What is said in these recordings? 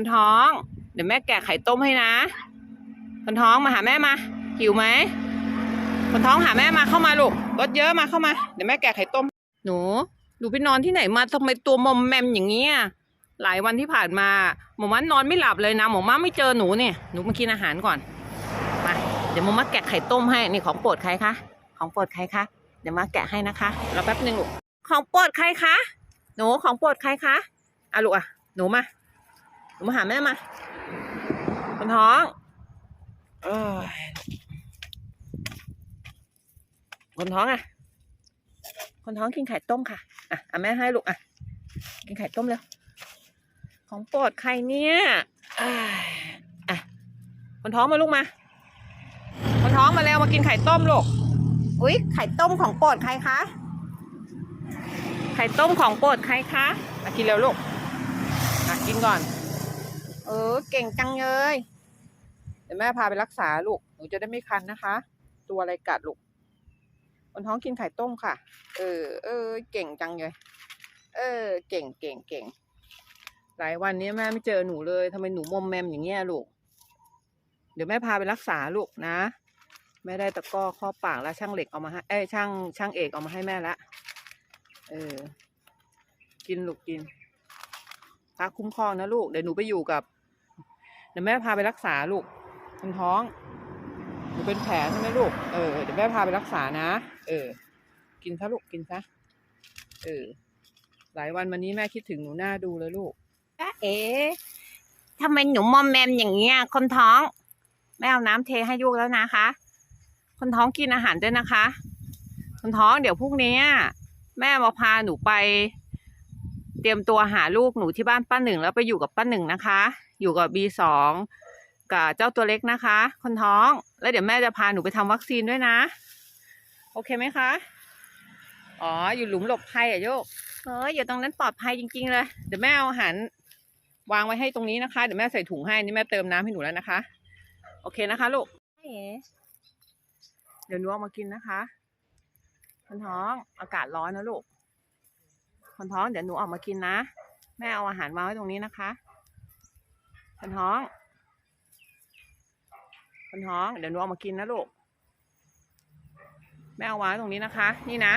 คนท้อง เดี๋ยวแม่แกะไข่ต้มให้นะ คนท้องมาหาแม่มา หิวไหม คนท้องหาแม่มาเข้ามาลูก รถเยอะมาเข้ามา เดี๋ยวแม่แกะไข่ต้ม หนู หนูไปนอนที่ไหนมาทำไมตัวมอมแมมอย่างเงี้ย หลายวันที่ผ่านมาหมอมันนอนไม่หลับเลยนะหมอมาไม่เจอหนูเนี่ย หนูมากินอาหารก่อน มา เดี๋ยวหมอมาแกะไข่ต้มให้ นี่ของโปรดใครคะ ของโปรดใครคะ เดี๋ยวมาแกะให้นะคะรอแป๊บนึงลูก ของโปรดใครคะ หนูของโปรดใครคะอะลูกอะ หนูมา หนูมาหาแม่มาคนท้องเอ้ยคนท้องอะ คนท้องกินไข่ต้มค่ะ อะอะแม่ให้ลูกอะ กินไข่ต้มเร็วของโปรดใครเนี่ยอ้ายอะ คนท้องมาลูกมา คนท้องมาแล้วมากินไข่ต้มลูก อุ๊ยไข่ต้มของโปรดใครคะ ไข่ต้มของโปรดใครคะ มากินเร็วลูกอะกินก่อน เออ เก่งจังเลย เดี๋ยวแม่พาไปรักษาลูก หนูจะได้ไม่คันนะคะ ตัวอะไรกัดลูกคนท้องกินไข่ต้มค่ะ เออ เออ เก่งจังเลย เออ เก่งเก่งเก่ง หลายวันนี้แม่ไม่เจอหนูเลยทำไมหนูมอมแมมอย่างเงี้ยลูก เดี๋ยวแม่พาไปรักษาลูกนะ แม่ได้ตะก้อข้อปากแล้วช่างเหล็กเอามาให้ เอ้ช่างช่างเอกเอามาให้แม่ละ เออ กินลูกกินพระคุ้มครองนะลูก เดี๋ยวหนูไปอยู่กับ ดี๋ยวแม่พาไปรักษาลูกคนท้องหนูเป็นแผลใช่ไหมลูก เออ เดี๋ยวแม่พาไปรักษานะ เออ กินซะลูก กินซะ เออ หลายวันมานี้แม่คิดถึงหนูหน้าดูเลยลูก เอ๋ทำไมหนูมอมแมมอย่างเงี้ย คนท้อง แม่เอาน้ำเทให้ลูกแล้วนะคะ คนท้องกินอาหารด้วยนะคะ คนท้องเดี๋ยวพรุ่งนี้แม่มาพาหนูไป เตรียมตัวหาลูกหนูที่บ้านป้าหนึ่งแล้วไปอยู่กับป้าหนึ่งนะคะ อยู่กับบีสองกับเจ้าตัวเล็กนะคะ คนท้อง แล้วเดี๋ยวแม่จะพาหนูไปทำวัคซีนด้วยนะ โอเคไหมคะ อ๋อ อยู่หลุมหลบภัยอะโยก เอออยู่ตรงนั้นปลอดภัยจริง ๆ เลย เดี๋ยวแม่เอาอาหารวางไว้ให้ตรงนี้นะคะ เดี๋ยวแม่ใส่ถุงให้ นี่แม่เติมน้ำให้หนูแล้วนะคะ โอเคนะคะลูกเอ๋เดี๋ยวหนูเอามากินนะคะ คนท้อง อากาศร้อนนะลูก คนท้อง เดี๋ยวหนูออกมากินนะ แม่เอาอาหารวางไว้ตรงนี้นะคะ คนท้องคนท้อง เดี๋ยวหนูออกมากินนะลูก แม่เอาวางไว้ตรงนี้นะคะ นี่นะ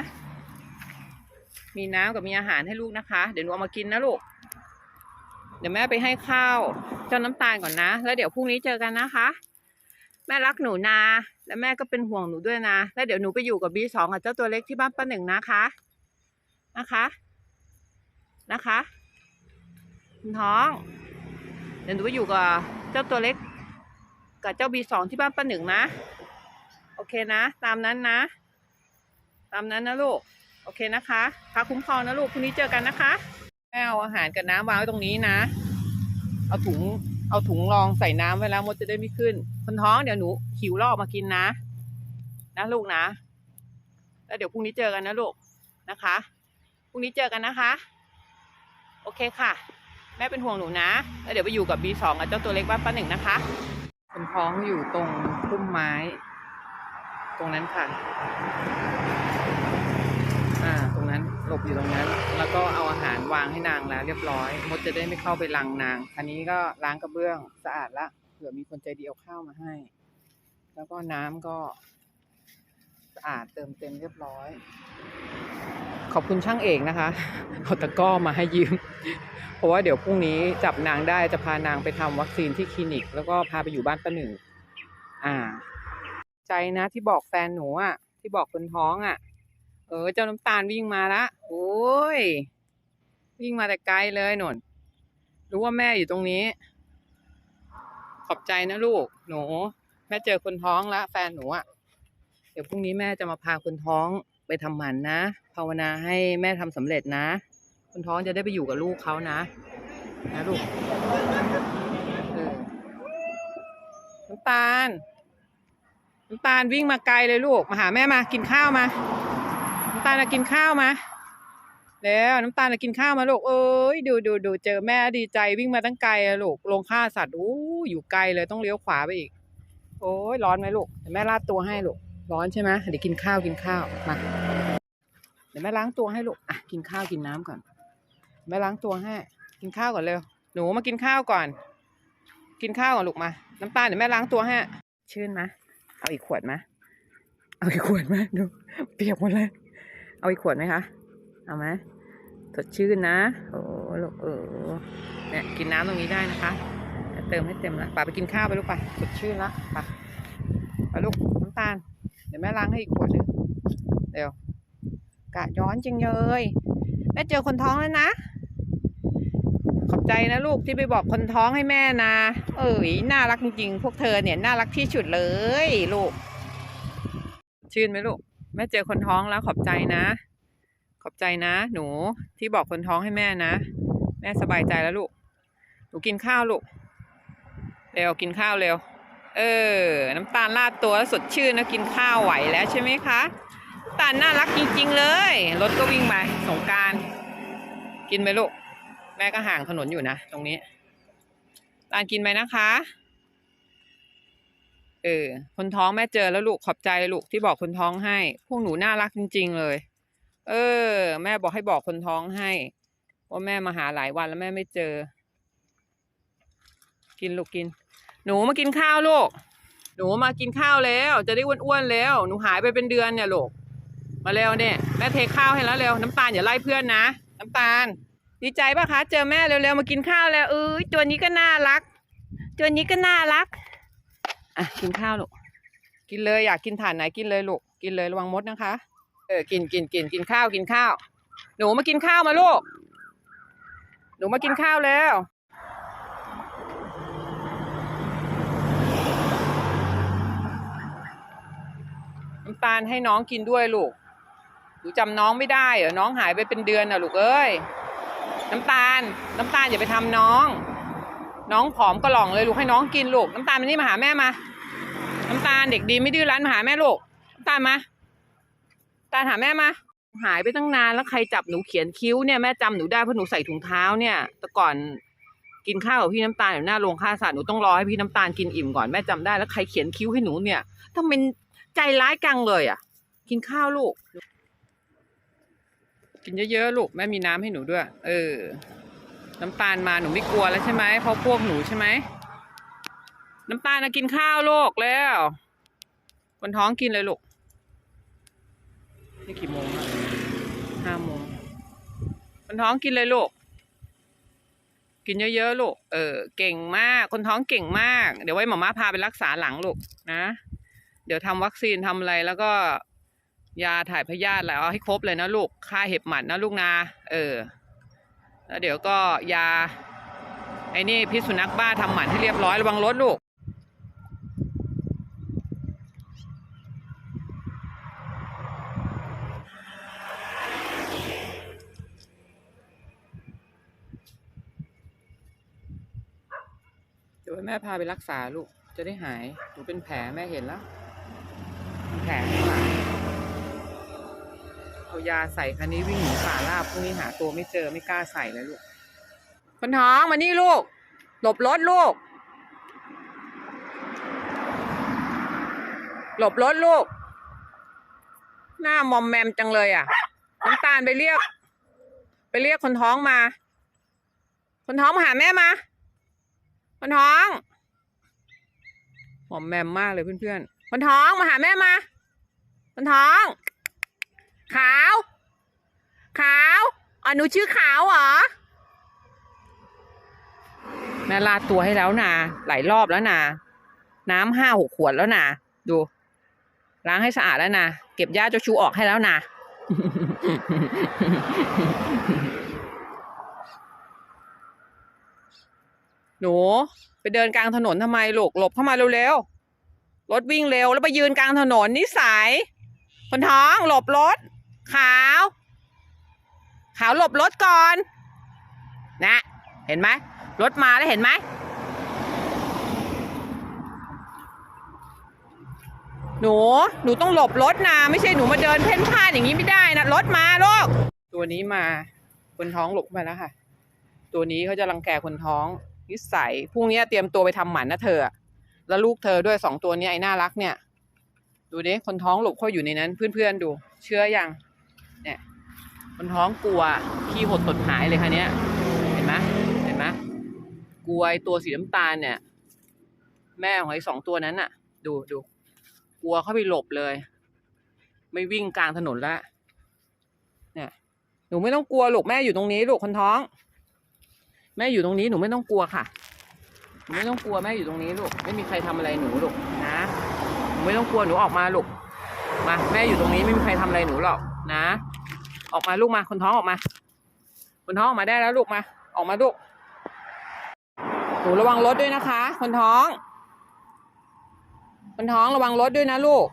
มีน้ำกับมีอาหารให้ลูกนะคะ เดี๋ยวหนูเอามากินนะลูก เดี๋ยวแม่ไปให้ข้าวเจ้าน้ำตาลก่อนนะ แล้วเดี๋ยวพรุ่งนี้เจอกันนะคะ แม่รักหนูนะและแม่ก็เป็นห่วงหนูด้วยนะ แล้วเดี๋ยวหนูไปอยู่กับบีสองกับเจ้าตัวเล็กที่บ้านป้าหนึ่งนะคะ นะคะ นะคะคุณท้อง เดี๋ยวหนูไปอยู่กับเจ้าตัวเล็ก กับเจ้าบีสองที่บ้านป้าหนึ่งนะ โอเคนะ ตามนั้นนะ ตามนั้นนะลูก โอเคนะคะพาคุ้มครองนะลูกพรุ่งนี้เจอกันนะคะแม่เอาอาหารกับน้ำวางไว้ตรงนี้นะ เอาถุง เอาถุงรองใส่น้ำไว้แล้วมดจะได้ไม่ขึ้น คนท้องเดี๋ยวหนูหิวลอกมากินนะ นะลูกนะ แล้วเดี๋ยวพรุ่งนี้เจอกันนะลูกนะคะ พรุ่งนี้เจอกันนะคะ โอเคค่ะ ม่เป็นห่วงหนูนะแล้วเดี๋ยวไปอยู่กับ B2 กับเจ้าตัวเล็กบ้านป้าหนึ่งนะคะคนท้องอยู่ตรงพุ่มไม้ ตรงนั้นค่ะ อ่า ตรงนั้นหลบอยู่ตรงนั้น แล้วก็เอาอาหารวางให้นางแล้ว เรียบร้อย มดจะได้ไม่เข้าไปรังนางอันนี้ก็ล้างกระเบื้องสะอาดละเผื่อมีคนใจดีเอาข้าวมาให้ แล้วก็น้ำก็ สะอาดเติมเต็มเรียบร้อย ขอบคุณช่างเอกนะคะเอาตะก้อมาให้ยืม เพราะว่าเดี๋ยวพรุ่งนี้จับนางได้จะพานางไปทำวัคซีนที่คลินิก แล้วก็พาไปอยู่บ้านป้าหนึ่งอ่า ใจนะที่บอกแฟนหนูอะ ที่บอกคนท้องอะ เออ เจ้าน้ำตาลวิ่งมาละโอ้ย วิ่งมาแต่ไกลเลยหนนรู้ว่าแม่อยู่ตรงนี้ ขอบใจนะลูก หนู แม่เจอคนท้องแล้วแฟนหนูอะ เดี๋ยวพรุ่งนี้แม่จะมาพาคนท้อง ไปทำหมันนะ ภาวนาให้แม่ทำสำเร็จนะคนท้องจะได้ไปอยู่กับลูกเขานะ นะลูกน้ำตาลน้ำตาลวิ่งมาไกลเลยลูก มาหาแม่มา กินข้าวมาน้ำตาลมากินข้าวมาแล้วน้ำตาลมากินข้าวมาลูกเอ้ยดูดูดูเจอแม่ดีใจวิ่งมาตั้งไกลลูกลงฆ่าสัตว์อู้อยู่ไกลเลยต้องเลี้ยวขวาไปอีก โอ้ยร้อนไหมลูกเดี๋ยวแม่ลาดตัวให้ลูกร้อนใช่ไหมเดี๋ยวกินข้าวกินข้าวมา เดี๋ยวแม่ล้างตัวให้ลูกอะกินข้าวกินน้ำก่อน แม่ล้างตัวให้ กินข้าวก่อนเร็ว หนูมากินข้าวก่อน กินข้าวก่อนลูกมา น้ำตาลเดี๋ยวแม่ล้างตัวให้ ชื่นไหมเอาอีกขวดไหมเอาอีกขวดไหมดูเปียกหมดเลย เอาอีกขวดไหมคะ เอาไหมสดชื่นนะ โอ้ลูกเออเนี่ยกินน้ำตรงนี้ได้นะคะ เติมให้เต็มละป่าไปกินข้าวไปลูกไปสดชื่นละไปไปลูกน้ำตาล เดี๋ยวแม่ล้างให้อีกขวดหนึ่งเร็ว กะย้อนจริงเลยแม่เจอคนท้องแล้วนะ ขอบใจนะลูกที่ไปบอกคนท้องให้แม่นะ เอ้ยน่ารักจริงๆ พวกเธอเนี่ยน่ารักที่สุดเลยลูก ชื่นไหมลูก แม่เจอคนท้องแล้วขอบใจนะ ขอบใจนะ หนูที่บอกคนท้องให้แม่นะ แม่สบายใจแล้วลูก หนูกินข้าวลูก เร็วกินข้าวเร็ว เออ น้ำตาลราดตัวแล้วสดชื่นนะกินข้าวไหวแล้วใช่ไหมคะ ตาลน่ารักจริง ๆ เลย รถก็วิ่งไปสงการ กินไปลูก แม่ก็ห่างถนนอยู่นะ ตรงนี้ ตาลกินไปนะคะ เออ คนท้องแม่เจอแล้วลูกขอบใจลูกที่บอกคนท้องให้ พวกหนูน่ารักจริง ๆ เลย เออ แม่บอกให้บอกคนท้องให้ว่าแม่มาหาหลายวันแล้วแม่ไม่เจอ กินลูกกิน หนูมากินข้าวลูก หนูมากินข้าวแล้ว จะได้อ้วนๆแล้ว หนูหายไปเป็นเดือนเนี่ยลูก มาเร็วเนี่ยแม่เทข้าวให้แล้วเร็วน้ำตาลอย่าไล่เพื่อนนะ น้ำตาล ดีใจป่ะคะ เจอแม่เร็วๆมากินข้าวแล้วเอ้ยตัวนี้ก็น่ารัก ตัวนี้ก็น่ารักอะกินข้าวลูกกินเลยอยากกินถ่านไหนกินเลยลูกกินเลยระวังมดนะคะ เออกินกินกินกินข้าวกินข้าว หนูมากินข้าวมาลูกหนูมากินข้าวแล้วน้ำตาลให้น้องกินด้วยลูก หนูจำน้องไม่ได้เหรอน้องหายไปเป็นเดือนน่ะลูกเอ้ยน้ำตาล น้ำตาลอย่าไปทำน้อง น้องผอมกระหล่องเลยลูกให้น้องกินลูกน้ำตาลมานี่มาหาแม่มา น้ำตาลเด็กดีไม่ดื้อรั้นมาหาแม่ลูกน้ำตาลมาตาลหาแม่มาหายไปตั้งนานแล้วใครจับหนูเขียนคิ้วเนี่ยแม่จำหนูได้เพราะหนูใส่ถุงเท้าเนี่ยแต่ก่อนกินข้าวกับพี่น้ำตาลอยู่หน้าโรงฆ่าสัตว์หนูต้องรอให้พี่น้ำตาลกินอิ่มก่อนแม่จำได้แล้วใครเขียนคิ้วให้หนูเนี่ยทำเป็นใจร้ายกังเลยอะ กินข้าวลูก กินเยอะๆลูกแม่มีน้ำให้หนูด้วย เออ น้ำตาลมาหนูไม่กลัวแล้วใช่ไหมเพราะพวกหนูใช่ไหมน้ำตาลนะกินข้าวลูกแล้วคนท้องกินเลยลูกนี่กี่โมงอะห้าโมงคนท้องกินเลยลูกกินเยอะๆลูก เออ เก่งมาก คนท้องเก่งมาก เดี๋ยวไว้หมอมาพาไปรักษาหลังลูกนะ เดี๋ยวทำวัคซีนทำอะไรแล้วก็ ยาถ่ายพยาธิแล้วเอาให้ครบเลยนะลูกค่าเห็บหมัดนะลูกนา เออ แล้วเดี๋ยวก็ยา ไอ้นี่พิษสุนัขบ้าทำหมันให้เรียบร้อยระวังรถลูกเดี๋ยวแม่พาไปรักษาลูก จะได้หายหนูเป็นแผลแม่เห็นแล้ว แผล เอายาใส่คันนี้วิ่งหนีป่าราบพรุ่งนี้หาตัวไม่เจอไม่กล้าใส่เลยลูกคนท้องมานี่ลูก หลบรถลูก หลบรถลูก หน้ามอมแมมจังเลยอะน้ำตาลไปเรียก ไปเรียกคนท้องมา คนท้องมาหาแม่มา คนท้องหอมแมมมากเลยเพื่อนๆคนท้องมาหาแม่มาคนท้อง ขาว ขาวอ๋อหนูชื่อขาวเหรอแม่ลาดตัวให้แล้วนะหลายรอบแล้วนะน้ำห้าหกขวดแล้วนะดู ล้างให้สะอาดแล้วนะเก็บหญ้าเจ้าชูออกให้แล้วนะหนูไปเดินกลางถนนทำไมลูกหลบเข้ามาเร็วๆรถวิ่งเร็วแล้วไปยืนกลางถนนนิสัยคนท้องหลบรถ ขาว ขาวหลบรถก่อน นะ เห็นไหมรถมาแล้วเห็นไหมหนู หนูต้องหลบรถนะไม่ใช่หนูมาเดินเพ่นพ่านอย่างนี้ไม่ได้นะรถมาลูกตัวนี้มา คนท้องหลบมาแล้วค่ะ ตัวนี้เขาจะรังแกคนท้องนิสัยพรุ่งนี้เตรียมตัวไปทำหมันนะเธอ แล้วลูกเธอด้วยสองตัวนี้ไอ้น่ารักเนี่ย ดูดิคนท้องหลบเข้าอยู่ในนั้น เพื่อนๆดู เชื่อยัง เนี่ยคนท้องกลัวขี้หดตดหายเลยค่ะเนี้ย เห็นไหมเห็นไหมกลัวตัวสีน้ำตาลเนี่ย แม่ของไอ้สองตัวนั้นน่ะ ดูดูกลัวเข้าไปหลบเลย ไม่วิ่งกลางถนนล้วเนี่ยหนูไม่ต้องกลัวลูกแม่อยู่ตรงนี้ลูกคนท้อง แม่อยู่ตรงนี้หนูไม่ต้องกลัวค่ะหนูไม่ต้องกลัวแม่อยู่ตรงนี้ลูกไม่มีใครทำอะไรหนูลูกนะหนูไม่ต้องกลัวหนูออกมาลูกมาแม่อยู่ตรงนี้ไม่มีใครทำอะไรหนูหรอกนะ ออกมาลูกมา คนท้องออกมา คนท้องออกมาได้แล้วลูกมา ออกมาลูกหนูระวังรถด้วยนะคะ คนท้อง คนท้องระวังรถด้วยนะลูก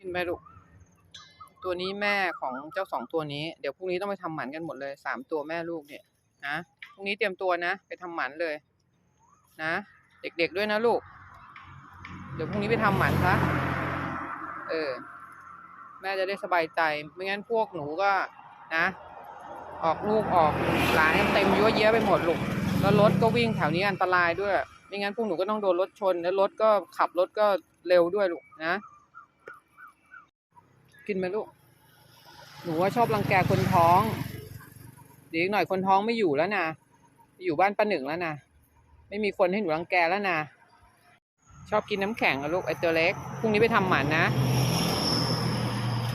กินไปลูก ตัวนี้แม่ของเจ้าสองตัวนี้ เดี๋ยวพรุ่งนี้ต้องไปทำหมันกันหมดเลยสามตัวแม่ลูกเนี่ยนะ พรุ่งนี้เตรียมตัวนะ ไปทำหมันเลย นะ เด็กๆด้วยนะลูก เดี๋ยวพรุ่งนี้ไปทำหมันซะ เออ แม่จะได้สบายใจ ไม่งั้นพวกหนูก็นะ ออกลูกออกหลานเต็มยั่วเยี้ไปหมดลูกแล้วรถก็วิ่งแถวนี้อันตรายด้วย ไม่งั้นพวกหนูก็ต้องโดนรถชน แล้วรถก็ขับรถก็เร็วด้วยลูกนะ กินไหมลูก หนูว่าชอบรังแกคนท้องเดี๋ยวหน่อยคนท้องไม่อยู่แล้วนะอยู่บ้านป้าหนึ่งแล้วนะไม่มีคนให้หนูรังแกแล้วนะชอบกินน้ำแข็งอะลูกไอตัวเล็กพรุ่งนี้ไปทำหมันนะ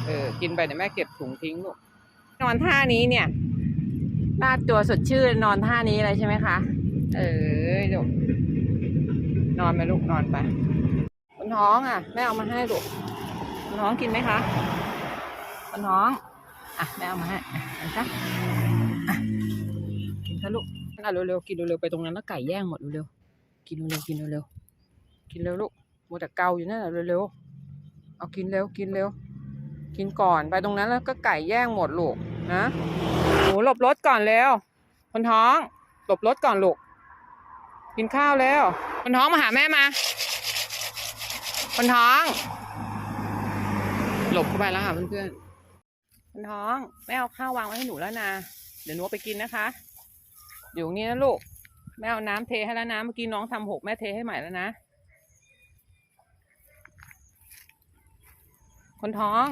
เออ กินไปเดี๋ยวแม่เก็บถุงทิ้งลูก นอนท่านี้เนี่ยลาดตัวสดชื่นนอนท่านี้เลยใช่ไหมคะ เออลูก นอนไปลูกนอนไป คนท้องอะ แม่เอามาให้ลูก คนท้องกินไหมคะ คนท้อง อะแม่เอามาให้อะกินซะอะกินซะลูกอะเร็วๆ กินเร็วๆ ไปตรงนั้นแล้วไก่แย่งหมดเร็วๆ กินเร็วๆ กินเร็วๆ กินเร็วลูกมัวแต่เกาอยู่นั่นแหละเร็วๆ เอากินเร็ว กินเร็ว กินก่อนไปตรงนั้นแล้วก็ไก่แย่งหมดลูกนะหนูหลบรถก่อนเร็วคนท้องหลบรถก่อนลูกกินข้าวแล้วคนท้องมาหาแม่มา คนท้อง หลบเข้าไปแล้วค่ะเพื่อนๆคนท้องแม่เอาข้าววางไว้ให้หนูแล้วนะเดี๋ยวหนูไปกินนะคะอยู่นี้นะลูกแม่เอาน้ำเทให้แล้วนะเมื่อกี้น้องทำหกแม่เทให้ใหม่แล้วนะ คนท้อง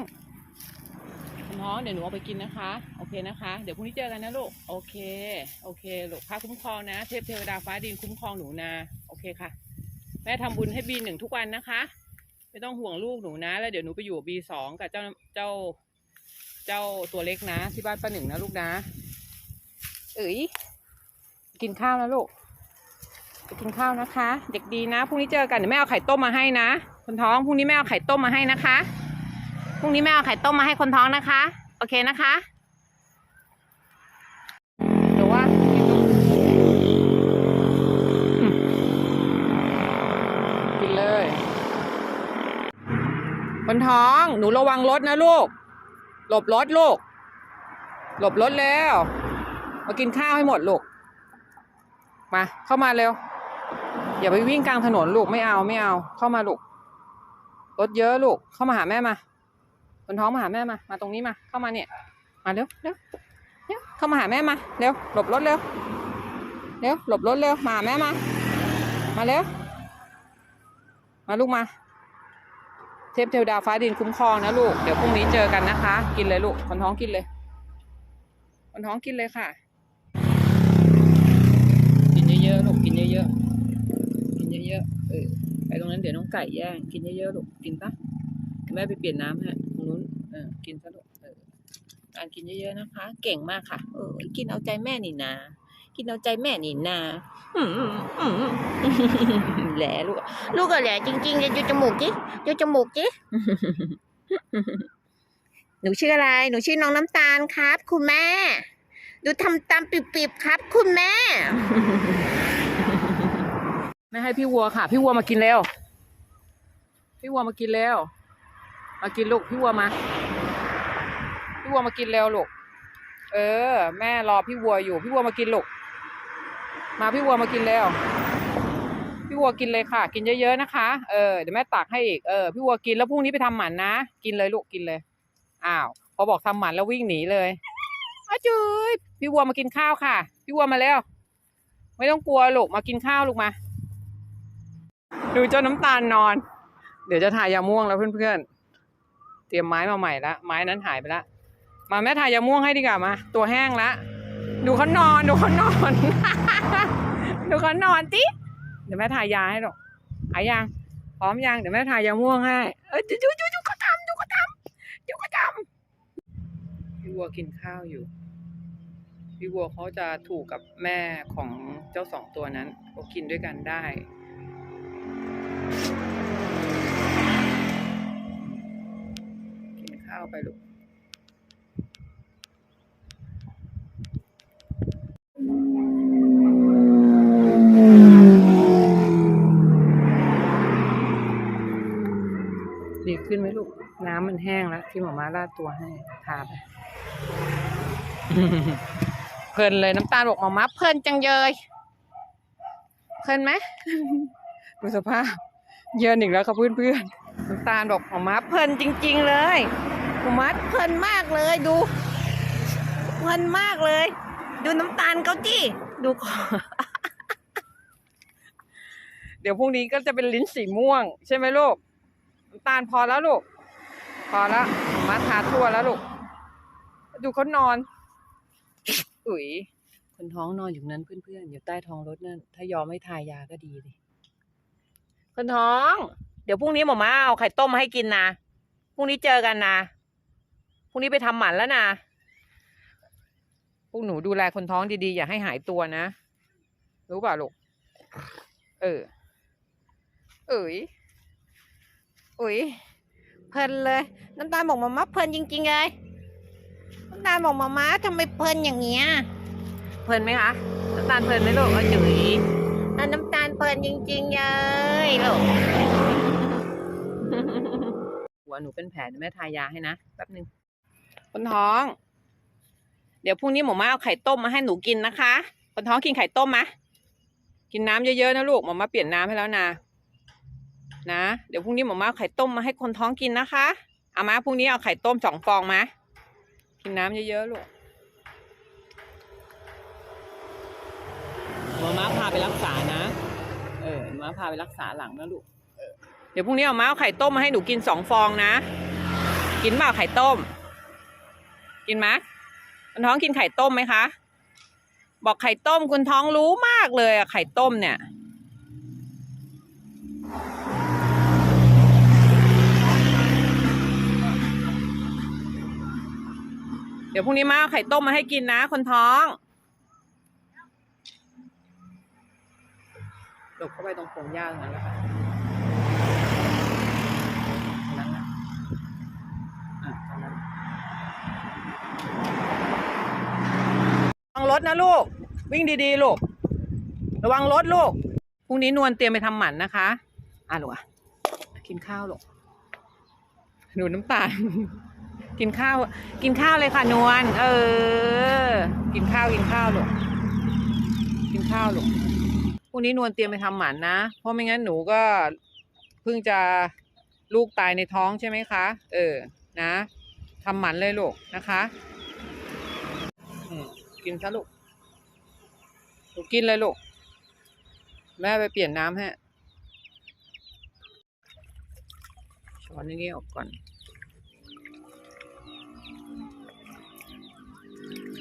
ท้องเดี๋ยวหนูเอาไปกินนะคะ โอเคนะคะ เดี๋ยวพรุ่งนี้เจอกันนะลูก โอเค โอเคลูกพระคุ้มครองนะ เทพเทวดาฟ้าดินคุ้มครองหนูนะโอเคค่ะ แม่ทำบุญให้บีหนึ่งทุกวันนะคะ ไม่ต้องห่วงลูกหนูนะ แล้วเดี๋ยวหนูไปอยู่บีสองกับเจ้าเจ้า เจ้าตัวเล็กนะ ที่บ้านป้าหนึ่งนะลูกนะ เอ๋ยกินข้าวนะลูกไปกินข้าวนะคะ เด็กดีนะ พรุ่งนี้เจอกันเดี๋ยวแม่เอาไข่ต้มมาให้นะ คนท้อง พรุ่งนี้แม่เอาไข่ต้มมาให้นะคะ พรุ่งนี้แม่เอาไข่ต้มมาให้คนท้องนะคะ โอเคนะคะหรือว่ากินเลย คนท้อง หนูระวังรถนะลูก หลบรถลูก หลบรถแล้ว มากินข้าวให้หมดลูก มา เข้ามาเร็ว อย่าไปวิ่งกลางถนนลูก ไม่เอาไม่เอา เข้ามาลูก รถเยอะลูก เข้ามาหาแม่มา คนท้องมาหาแม่มา มาตรงนี้มา เข้ามาเนี่ย มาเร็วเร็วเร็วเข้ามาหาแม่มา เร็ว หลบรถเร็ว เร็ว หลบรถเร็วมาหาแม่มา มาเร็ว มาลูกมา เทพเทวดาฟ้าดินคุ้มครองนะลูก เดี๋ยวพรุ่งนี้เจอกันนะคะ กินเลยลูก คนท้องกินเลย คนท้องกินเลยค่ะ กินเยอะๆลูก กินเยอะๆ กินเยอะๆ เออ ไปตรงนั้นเดี๋ยวน้องไก่แย่ง กินเยอะๆลูก กินปะแม่ไปเปลี่ยนน้ำให้ตรงนู้นเออกินซะลูกเออการกินเยอะๆนะคะ เก่งมากค่ะ เออ กินเอาใจแม่นี่นากินเอาใจแม่นี่นาอืมอืมอืมแหละลูก ลูกก็แหละจริงๆจะดูจมูกจิดูจมูกจิหนูชื่ออะไร หนูชื่อน้องน้ำตาลครับ คุณแม่ ดูทำตามปิบๆครับ คุณแม่แม่ให้พี่วัวค่ะ พี่วัวมากินเร็วพี่วัวมากินเร็วมากินลูก พี่วัวมา พี่วัวมากินเร็วลูก เออ แม่รอพี่วัวอยู่ พี่วัวมากินลูก มาพี่วัวมากินเร็ว พี่วัวกินเลยค่ะ กินเยอะๆนะคะ เออ เดี๋ยวแม่ตักให้อีก เออ พี่วัวกินแล้วพรุ่งนี้ไปทำหมันนะ กินเลยลูก กินเลย อ้าว พอบอกทำหมันแล้ววิ่งหนีเลยอ้าวจุ๊ยพี่วัวมากินข้าวค่ะ พี่วัวมาแล้ว ไม่ต้องกลัวลูก มากินข้าวลูกมา ดูเจ้าน้ำตาลนอน เดี๋ยวจะถ่ายยาม่วงแล้วเพื่อนๆเตรียมไม้มาใหม่ละไม้นั้นหายไปละ มาแม่ถ่ายาม่วงให้ดีกว่ามา ตัวแห้งละ ดูเขานอนดูเขานอน ดูเขานอนจิเดี๋ยวแม่ทายาให้หรอกหายยังพร้อมยังเดี๋ยวแม่ทายาม่วงให้ เอ้ยดูดูดูดูเขาทำดูเขาทำดูเขาทำพี่วัวกินข้าวอยู่พี่วัวเขาจะถูกกับแม่ของเจ้าสองตัวนั้นเขากินด้วยกันได้กินข้าวไปลูก น้ำมันแห้งแล้วที่หมอมาราดตัวให้ทาไปเพลินเลยน้ำตาลบอกหมอมาเพลินจังเลยเพลินไหมดูสภาพ เยินอีกแล้วครับเพื่อนๆน้ำตาลบอกหมอมาเพลินจริง ๆ เลยหมอมาเพลินมากเลยดู เพลินมากเลย ดูน้ำตาลเขาจีดูคอเดี๋ยวพรุ่งนี้ก็จะเป็นลิ้นสีม่วง ใช่ไหมลูกน้ำตาลพอแล้วลูก พอแล้วมาทาทั่วแล้วลูก ดูเขานอน อุ๋ยคนท้องนอนอยู่นั้นเพื่อนๆ อยู่ใต้ท้องรถนั่น ถ้ายอมไม่ทายาก็ดีเลยคนท้อง เดี๋ยวพรุ่งนี้หมอมาเอาไข่ต้มมาให้กินนะ พรุ่งนี้เจอกันนะ พรุ่งนี้ไปทำหมันแล้วนะ พวกหนูดูแลคนท้องดีๆ อย่าให้หายตัวนะ รู้ป่ะลูก เออ เอ๋ยอุ๊ย เพลินเลย น้ำตาลบอกมาม่าเพลินจริงๆเลย น้ำตาลบอกมาม่าทำไมเพลินอย่างเงี้ย เพลินไหมคะ น้ำตาลเพลินไหมลูกเออจุ๋ยอะน้ำตาลเพลินจริงๆเลยลูกหัวหนูเป็นแผลเดี๋ยวแม่ทายาให้นะแป๊บหนึ่งคนท้อง เดี๋ยวพรุ่งนี้หมอมาเอาไข่ต้มมาให้หนูกินนะคะคนท้องกินไข่ต้มมะกินน้ำเยอะๆนะลูกหมอมาเปลี่ยนน้ำให้แล้วนะ นะ เดี๋ยวพรุ่งนี้หมอมาเอาไข่ต้มมาให้คนท้องกินนะคะเอามาพรุ่งนี้เอาไข่ต้มสองฟองมากินน้ำเยอะๆลูกหมอมาพาไปรักษานะ เออหมอมาพาไปรักษาหลังนะลูกเออเดี๋ยวพรุ่งนี้เอามาเอาไข่ต้มมาให้หนูกินสองฟองนะ กินเปล่าไข่ต้ม กินไหมคนท้องกินไข่ต้มไหมคะ บอกไข่ต้มคุณท้องรู้มากเลยอะไข่ต้มเนี่ย เดี๋ยวพรุ่งนี้มาเอาไข่ต้มมาให้กินนะ คนท้องหลบเข้าไปตรงพงหญ้าตรงนั้นแหละค่ะตรงนั้นนะอะตรงนั้นระวังรถนะลูก วิ่งดีๆลูก ระวังรถลูก พรุ่งนี้นวลเตรียมไปทำหมันนะคะ อะลูกอะ กินข้าวลูกหนูน้ำตาล กินข้าว กินข้าวเลยค่ะนวลเออ กินข้าวกินข้าวลูกกินข้าวลูกพรุ่งนี้นวลเตรียมไปทำหมันนะ เพราะไม่งั้นหนูก็เพิ่งจะลูกตายในท้องใช่ไหมคะ เออ นะทำหมันเลยลูกนะคะกินซะลูกลูกกินเลยลูก แม่ไปเปลี่ยนน้ำให้ช้อนนี้ออกก่อน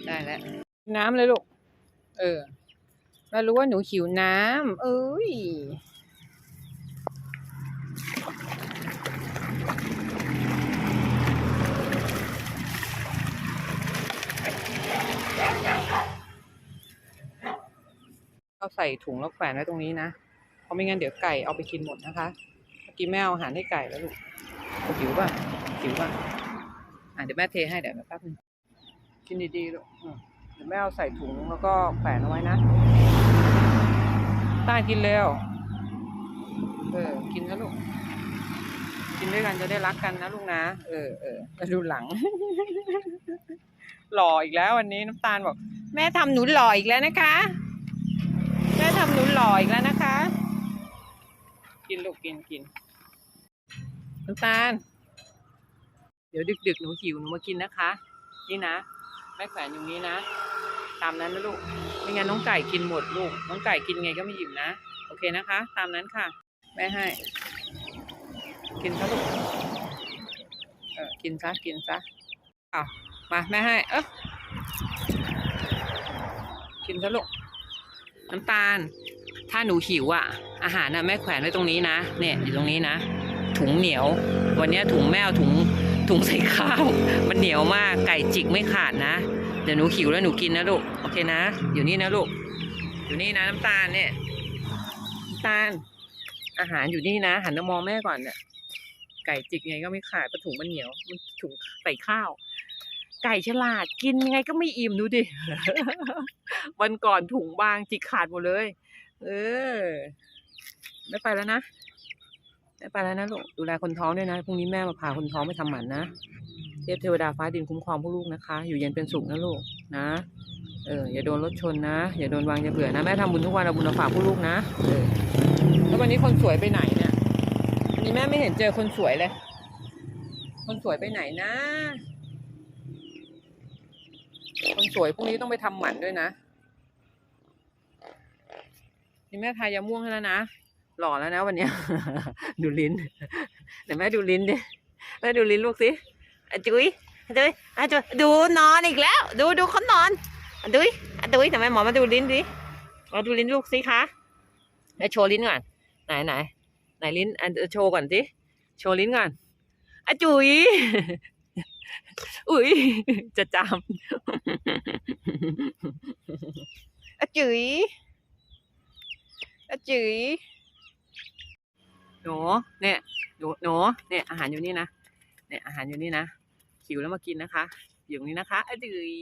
ได้แล้ว น้ำเลยลูก เออแม่รู้ว่าหนูหิวน้ำเอ้ยเอาใส่ถุงแล้วแขวนไว้ตรงนี้นะ เพราะไม่งั้นเดี๋ยวไก่เอาไปกินหมดนะคะ เมื่อกี้แม่เอาอาหารให้ไก่แล้วลูกหิวป่ะหิวป่ะอะเดี๋ยวแม่เทให้เดี๋ยวแป๊บนึง กินดีๆลูกอืมเดี๋ยวแม่เอาใส่ถุงแล้วก็แขวนเอาไว้นะต้ากินเร็ว เออ กินนะลูก กินด้วยกันจะได้รักกันนะลูกนะ เออเออมาดูหลัง หล่ออีกแล้ววันนี้น้ำตาลบอก แม่ทำหนูหล่ออีกแล้วนะคะ แม่ทำหนูหล่ออีกแล้วนะคะ กินลูกกินกิน น้ำตาล เดี๋ยวดึกๆหนูหิวหนูมากินนะคะ นี่นะ แม่แขวนอยู่นี้นะ ตามนั้นนะลูก ไม่งั้นน้องไก่กินหมดลูก น้องไก่กินไงก็ไม่อิ่มนะ โอเคนะคะ ตามนั้นค่ะ แม่ให้ กินซะลูก เออ กินซะ กินซะอ้าวมาแม่ให้ เออกินซะลูก น้ำตาล ถ้าหนูหิวอะ อาหารน่ะแม่แขวนไว้ตรงนี้นะ เนี่ยอยู่ตรงนี้นะ ถุงเหนียว วันนี้ถุงแมวถุง ถุงใส่ข้าว มันเหนียวมาก ไก่จิกไม่ขาดนะ เดี๋ยวหนูหิวแล้วหนูกินนะลูก โอเคนะ อยู่นี่นะลูก อยู่นี่นะน้ำตาลเนี่ยน้ำตาล อาหารอยู่นี่นะ หันมามองแม่ก่อนเนี่ย ไก่จิกไงก็ไม่ขาดเพระถุงมันเหนียว มันถุงใส่ข้าว ไก่ฉลาด กินยังไงก็ไม่อิ่มดูดิ วันก่อนถุงบางจิกขาดหมดเลย เออ ไม่ไปแล้วนะ ไม่ไปแล้วนะลูกดูแลคนท้องด้วยนะพรุ่งนี้แม่มาพาคนท้องไปทำหมันนะเทพเทวดาฟ้าดินคุ้มครองพวกลูกนะคะ อยู่เย็นเป็นสุขนะลูกนะเอออย่าโดนรถชนนะ อย่าโดนวางอย่าเบื่อนะแม่ทำบุญทุกวันเอาบุญมาฝากพวกลูกนะเออแล้ววันนี้คนสวยไปไหนเนี่ยวันนี้แม่ไม่เห็นเจอคนสวยเลย คนสวยไปไหนนะ คนสวยพรุ่งนี้ต้องไปทำหมันด้วยนะนี่แม่ทายาม่วงให้แล้วนะ หล่อแล้วนะวันเนี้ยดูลิ้นเดี๋ยวแม่ดูลิ้นดิแม่ดูลิ้นลูกสิอจุ้ยอจุ้ยอจุ้ยดูนอนอีกแล้ว ดูดูเขานอนอจุ้ยอจุ้ยทำไมหมอมาดูลิ้นดิมาดูลิ้นลูกสิคะแม่โชว์ลิ้นก่อนไหนไหนไหนลิ้นอันโชว์ก่อนสิโชว์ลิ้นก่อนอจุ้ยอุ้ยจะจามอจุยอจุ๋ย หนูเนี่ยหนูหนูเนี่ยอาหารอยู่นี่นะเนี่ยอาหารอยู่นี่นะหิวแล้วมากินนะคะ อยู่ตรงนี้นะคะอะจุ๋ย